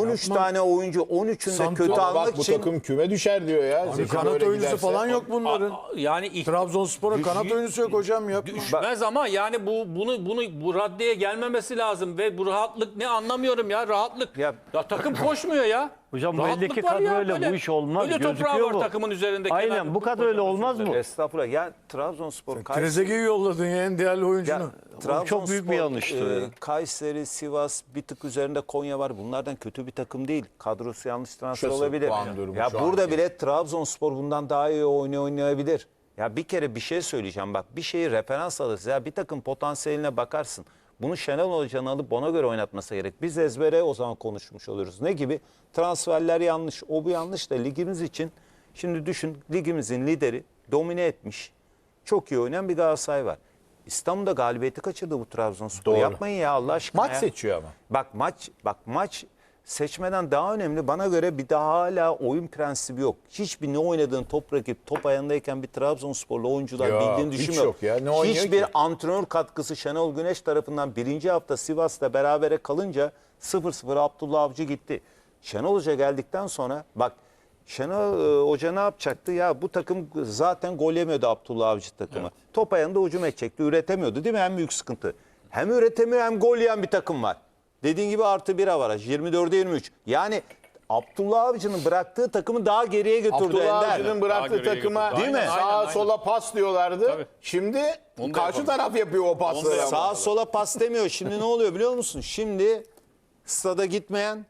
13 tane oyuncu 13'ünü de Santrafor- kötü Ama almak Bak bu için takım küme düşer diyor ya. Abi Zeki kanat böyle oyuncusu giderse. falan yok bunların. A- Yani ilk- Trabzonspor'a kanat oyuncusu yok hocam ya. düşmez ama yani bu bunu bunu bu raddeye gelmemesi lazım ve bu rahatlık ne anlamıyorum ya rahatlık. Ya- Ya, takım koşmuyor ya. Hocam bu Rahatlık eldeki var ya, kadroyla böyle- bu iş olmaz. Öyle toprağı Gözüküyor var bu. takımın üzerinde. Aynen bu kadroyla olmaz mı? Estağfurullah. Ya Trabzonspor Kayseri, Trezeguet'i yolladın ya en değerli oyuncunu. Trabzonspor, çok büyük bir yanlıştı. e, Kayseri, Sivas bir tık üzerinde Konya var. Bunlardan kötü bir takım değil. Kadrosu yanlış transfer Şurası olabilir. puan durumu Ya şu burada anki. bile Trabzonspor bundan daha iyi oynuyor oynayabilir. Ya bir kere bir şey söyleyeceğim bak. Bir şeyi referans alırsın. Ya bir takım potansiyeline bakarsın. Bunu Şenol Hoca'nın alıp ona göre oynatması gerek. Biz ezbere o zaman konuşmuş oluyoruz. Ne gibi? Transferler yanlış. O bu yanlış da ligimiz için. Şimdi düşün ligimizin lideri domine etmiş. Çok iyi oynayan bir Galatasaray var. İstanbul'da galibiyeti kaçırdı bu Trabzonspor. Doğru. Yapmayın ya Allah aşkına Maç ya. seçiyor ama. Bak maç bak maç seçmeden daha önemli. Bana göre bir daha hala oyun prensibi yok. Hiçbir ne oynadığın top rakip top ayağındayken bir Trabzonsporlu oyuncular Yok, bildiğini hiç düşünmüyorum. yok ya. Ne oynuyor Hiçbir ki? antrenör katkısı Şenol Güneş tarafından birinci hafta Sivas'ta berabere kalınca 0-0 Abdullah Avcı gitti. Şenol Hoca geldikten sonra bak Şenol e, Hoca ne yapacaktı? Ya bu takım zaten gol yemiyordu Abdullah Avcı takımı. Top ayağında hücum edecekti. Üretemiyordu değil mi? En büyük sıkıntı. Hem üretemiyor hem gol yiyen bir takım var. Dediğin gibi artı bir avaraj. 24'e 23. Yani Abdullah Avcı'nın bıraktığı takımı daha geriye götürdü Abdullah Ender. Avcı'nın bıraktığı Daha geriye takıma götürdü. Değil mi? sağa Aynen, aynen. sola pas diyorlardı. Tabii. Şimdi Onu da karşı taraf yapıyor o pasları. ama. Sağa sola pas demiyor. Şimdi ne oluyor biliyor musun? Şimdi stada gitmeyen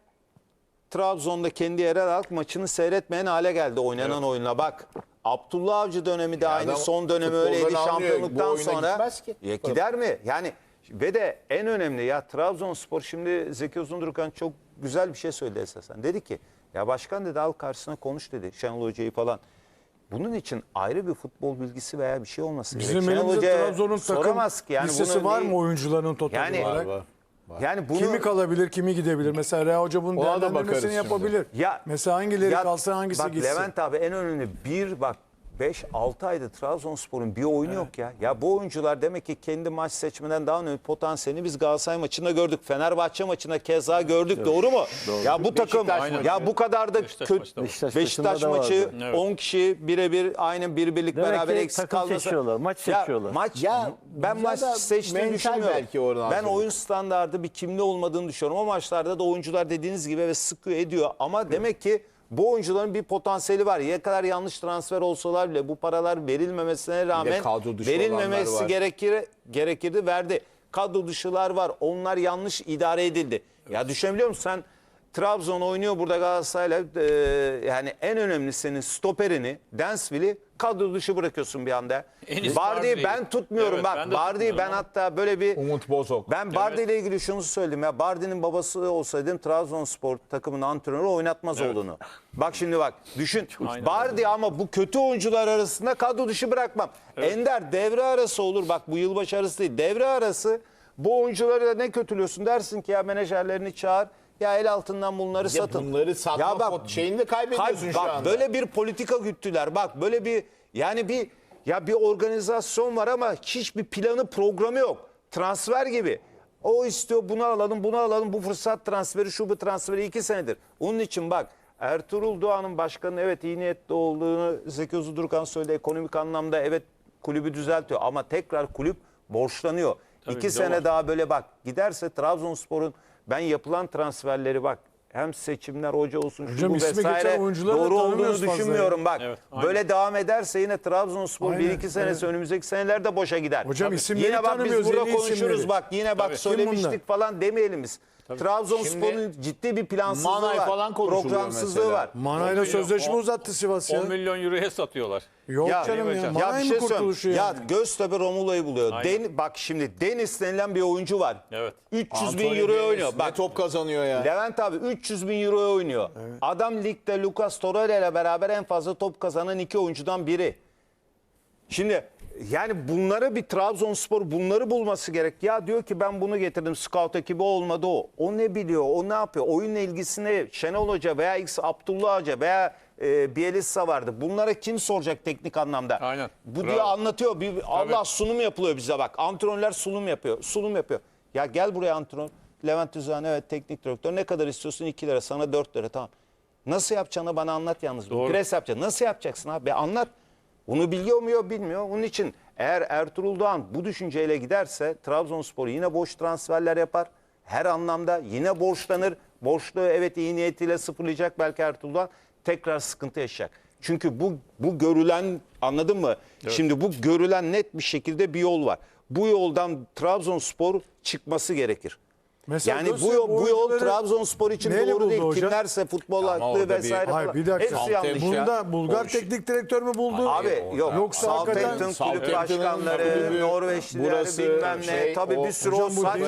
Trabzon'da kendi yerel halk maçını seyretmeyen hale geldi oynanan oyuna bak. Abdullah Avcı dönemi de aynı adam son dönemi öyleydi şampiyonluktan sonra. ki. Ya gider mi? Yani ve de en önemli ya Trabzonspor şimdi Zeki Uzundurkan çok güzel bir şey söyledi esasen. Dedi ki ya başkan dedi al karşısına konuş dedi Şenol Hoca'yı falan. Bunun için ayrı bir futbol bilgisi veya bir şey olması Bizim gerek. Şenol elimizde Hoca'ya Trabzon'un takım soramaz ki. Yani listesi var mı oyuncuların total Yani- olarak? Var, var. Yani bunu Kimi kalabilir, kimi gidebilir? Mesela Rea Hoca bunun değerlendirmesini şimdi. yapabilir. Ya, Mesela hangileri ya kalsın, hangisi bak, gitsin? Levent abi en önemli bir bak 5-6 ayda Trabzonspor'un bir oyunu yok ya. Ya bu oyuncular demek ki kendi maç seçmeden daha önemli potansiyelini biz Galatasaray maçında gördük. Fenerbahçe maçında keza gördük. Doğru mu? Ya bu takım Beşiktaş ya bu kadar da Beşiktaş kötü maçta var. Beşiktaş Beşiktaş, maçında da maçı vardı. Evet. 10 kişi birebir aynı bir birlik Demek beraber ki eksik takım kalmasa. seçiyorlar, maç Ya seçiyorlar. maç Ya, ben ya maç da seçtiğini mental düşünmüyorum. belki oradan Ben hazırlık. oyun standardı bir kimli olmadığını düşünüyorum. O maçlarda da oyuncular dediğiniz gibi ve sıkıyor ediyor. Ama demek ki bu oyuncuların bir potansiyeli var. Ne kadar yanlış transfer olsalar bile bu paralar verilmemesine rağmen verilmemesi gerekir, gerekirdi verdi. Kadro dışılar var. Onlar yanlış idare edildi. Ya düşünebiliyor musun sen Trabzon oynuyor burada Galatasaray'la e, yani en önemli senin stoperini Dansville'i kadro dışı bırakıyorsun bir anda. Enis Bardi'yi ben tutmuyorum Evet, bak. ben de Bardi'yi ben tutmuyorum hatta böyle bir Umut Bozok. ben Bardi ile ilgili şunu söyledim ya. Bardi'nin babası olsaydım Trabzonspor takımının antrenörü oynatmaz olduğunu. Bak şimdi bak düşün. Aynen. Bardi ama bu kötü oyuncular arasında kadro dışı bırakmam. Ender devre arası olur bak bu yılbaşı arası değil. Devre arası bu oyuncuları da ne kötülüyorsun dersin ki ya menajerlerini çağır. Ya el altından bunları Ya satın. bunları satma pot- şeyini de kaybediyorsun Kay- şu bak, anda. Böyle bir politika güttüler. Bak böyle bir yani bir ya bir organizasyon var ama hiçbir planı programı yok. Transfer gibi. O istiyor bunu alalım bunu alalım bu fırsat transferi şu bu transferi iki senedir. Onun için bak Ertuğrul Doğan'ın başkanı evet iyi niyetli olduğunu Zeki Uzundurkan söyledi. Ekonomik anlamda evet kulübü düzeltiyor ama tekrar kulüp borçlanıyor. Tabii iki bir de sene var. daha böyle bak giderse Trabzonspor'un ben yapılan transferleri bak hem seçimler hoca olsun şu Hocam bu ismi geçen vesaire da doğru olduğunu tanımıyoruz fazla düşünmüyorum bak. Evet, aynen. böyle devam ederse yine Trabzonspor Aynen, 1-2 senesi önümüzdeki senelerde boşa gider. Hocam isimleri Yine bak biz tanımıyoruz, burada yeni konuşuruz isimleri. bak yine bak Tabii. Kim bunlar? söylemiştik falan demeyelim biz. Trabzonspor'un ciddi bir plansızlığı Manay var. falan konuşuluyor Programsızlığı mesela. var. Manayla 10 milyon- sözleşme uzattı Sivas ya. 10 milyon euroya satıyorlar. Yok Ya, canım ya. hocam. Ya Manay bir mı şey kurtuluşu söyleyeyim. yani? Ya Göztepe Romula'yı buluyor. Aynen. Den, bak şimdi Deniz denilen bir oyuncu var. Evet. 300 bin Anthony euroya Davis oynuyor. Ne Bak top kazanıyor ya. Levent abi 300 bin euroya oynuyor. Adam ligde Lucas Torreira ile beraber en fazla top kazanan iki oyuncudan biri. Şimdi yani bunları bir Trabzonspor bunları bulması gerek. Ya diyor ki ben bunu getirdim scout ekibi olmadı o. O ne biliyor o ne yapıyor? Oyunla ilgisini Şenol Hoca veya X Abdullah Hoca veya e, Bielitsa vardı. Bunlara kim soracak teknik anlamda? Aynen. Bu Bravo. diyor anlatıyor. Bir, Allah sunum yapılıyor bize bak. Antrenörler sunum yapıyor. Sunum yapıyor. Ya gel buraya antrenör. Levent Üzen evet teknik direktör. Ne kadar istiyorsun? 2 lira. Sana 4 lira tamam. Nasıl yapacağını bana anlat yalnız. Doğru. Pres yapacaksın. Nasıl yapacaksın abi? Anlat. Bunu biliyor mu bilmiyor. Onun için eğer Ertuğrul Doğan bu düşünceyle giderse Trabzonspor yine boş transferler yapar. Her anlamda yine borçlanır. Borçlu evet iyi niyetiyle sıfırlayacak belki Ertuğrul Doğan. Tekrar sıkıntı yaşayacak. Çünkü bu bu görülen anladın mı? Şimdi bu görülen net bir şekilde bir yol var. Bu yoldan Trabzonspor çıkması gerekir. Mesela Yani bu yol, bu yol Trabzonspor için neyle doğru değil. hocam? Kimlerse futbol Ama aklı orada bir- vesaire Hayır falan. bir dakika. Hepsi yanlış. Bunda Bulgar Olmuş. teknik direktör mü buldu? Abi yok. Yoksa hakikaten Southampton kulüp Southampton'ın başkanları, kulübü, Norveçliler burası bilmem ne. şey, Tabii o- bir sürü hocam o bu saç, o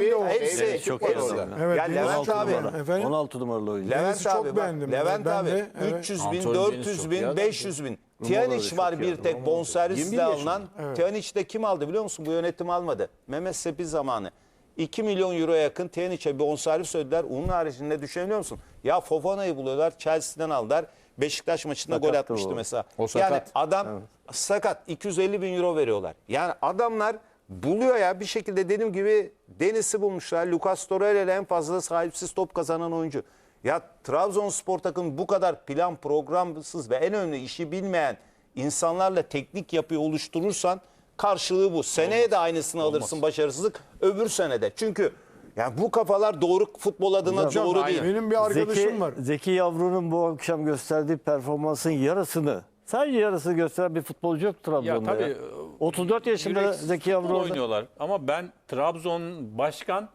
gibi, o hepsi. şey, çok iyi orada. Evet, Ya Levent abi. numara. Efendim? 16 numaralı oyuncu. Levent çok abi, bak, beğendim. Levent Ben abi de, evet. 300 bin, Antonio 400 Deniz çok bin, iyi 500 bin. Tiyaniç var bir tek bonservisle 21 yaşında. alınan. Tiyaniç de kim aldı biliyor musun? Bu yönetim almadı. Mehmet Sepi zamanı. 2 milyon euro yakın Tiyaniç'e bir bonservis ödediler. Onun haricinde düşünebiliyor musun? Ya Fofana'yı buluyorlar. Chelsea'den aldılar. Beşiktaş maçında gol Sakattı atmıştı bu. mesela. O sakat. Yani adam sakat 250 bin euro veriyorlar. Yani adamlar buluyor ya bir şekilde dediğim gibi Deniz'i bulmuşlar. Lucas Torreira en fazla sahipsiz top kazanan oyuncu. Ya Trabzonspor takım bu kadar plan programsız ve en önemli işi bilmeyen insanlarla teknik yapıyı oluşturursan karşılığı bu. Seneye de aynısını alırsın başarısızlık öbür senede. Çünkü yani bu kafalar doğru futbol adına Hocam, doğru değil. Benim bir arkadaşım Zeki, var. Zeki Yavru'nun bu akşam gösterdiği performansın yarısını sadece yarısını gösteren bir futbolcu yok Trabzon'da. Ya tabii, ya. 34 yaşında Zeki Yavru oynuyorlar. Ama ben Trabzon başkan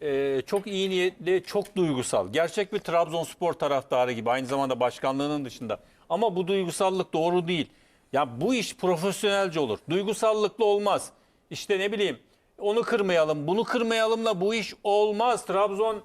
e, çok iyi niyetli, çok duygusal. Gerçek bir Trabzonspor taraftarı gibi aynı zamanda başkanlığının dışında. Ama bu duygusallık doğru değil. Ya bu iş profesyonelce olur. Duygusallıkla olmaz. İşte ne bileyim onu kırmayalım, bunu kırmayalımla bu iş olmaz. Trabzon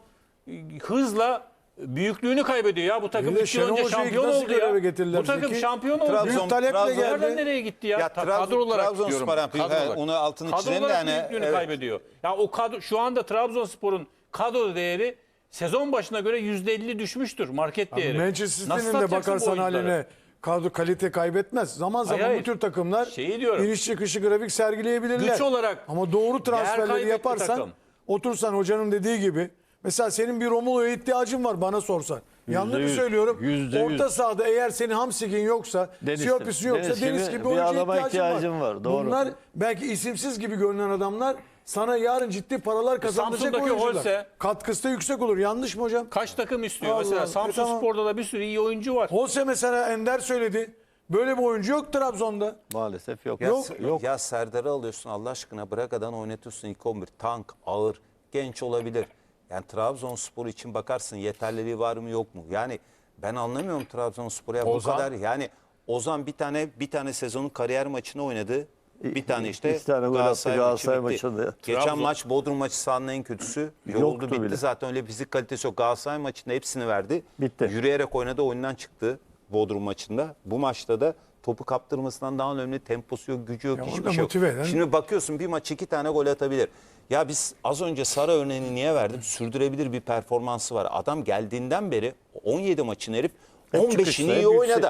e, hızla büyüklüğünü kaybediyor ya. Bu takım iki yıl önce Hoca'yı şampiyon nasıl oldu ya. göreve getirdiler Bu takım Zeki? şampiyon oldu. Trabzon- Büyük taleple Trabzon- geldi. Nereden nereye gitti ya? Ya Ta- Trabzon- kadro olarak Trabzonspor diyorum. yapıyor. Kadro He, olarak. onu altını Kadro çizelim de olarak hani, büyüklüğünü evet. kaybediyor. Ya o kadro şu anda Trabzonspor'un kadro değeri sezon başına göre %50 düşmüştür market değeri. Manchester Nasıl City'nin de satacaksın bu bakarsan oyuncuları? haline kadro kalite kaybetmez. Zaman zaman Hayır, bu tür takımlar Şeyi diyorum. iniş çıkışı grafik sergileyebilirler. Güç olarak Ama doğru transferleri yaparsan takım. otursan hocanın dediği gibi mesela senin bir Romulo'ya ihtiyacın var bana sorsan. Yanlış mı söylüyorum? yüzde yüz. Orta sahada eğer senin Hamsik'in yoksa. Siyopis'in yoksa Deniz Deniz, gibi oyuncuya adama ihtiyacın, ihtiyacın var, doğru. Bunlar belki isimsiz gibi görünen adamlar sana yarın ciddi paralar kazandıracak Samsun'daki oyuncular. Holse- Katkısı da yüksek olur. Yanlış mı hocam? Kaç takım istiyor? Allah Mesela Allah. Samsun E tamam. Spor'da da bir sürü iyi oyuncu var. Holse mesela Ender söyledi. Böyle bir oyuncu yok Trabzon'da. Maalesef yok. Ya, Yok, yok. Ya Serdar'ı alıyorsun Allah aşkına bırakadan oynatıyorsun ilk 11. Tank, ağır, genç olabilir. Yani Trabzonspor için bakarsın yeterliliği var mı yok mu? Yani ben anlamıyorum Trabzonspor'u ya bu Ozan? kadar. Yani Ozan bir tane bir tane sezonun kariyer maçını oynadı. Bir tane işte İki tane gol attı Galatasaray, Galatasaray maçı bitti. maçında. Geçen Trabzon- maç Bodrum maçı sahanın en kötüsü. Yoruldu Yoktu bitti bile. zaten öyle fizik kalitesi yok. Galatasaray maçında hepsini verdi. Bitti. Yürüyerek oynadı oyundan çıktı Bodrum maçında. Bu maçta da topu kaptırmasından daha önemli temposu yok, gücü yok, Ya hiçbir şey yok. motive eden- Şimdi bakıyorsun bir maç iki tane gol atabilir. Ya biz az önce Sara örneğini niye verdim? Sürdürebilir bir performansı var. Adam geldiğinden beri 17 maçın herif Hep 15'ini çıkışta, iyi oynadı.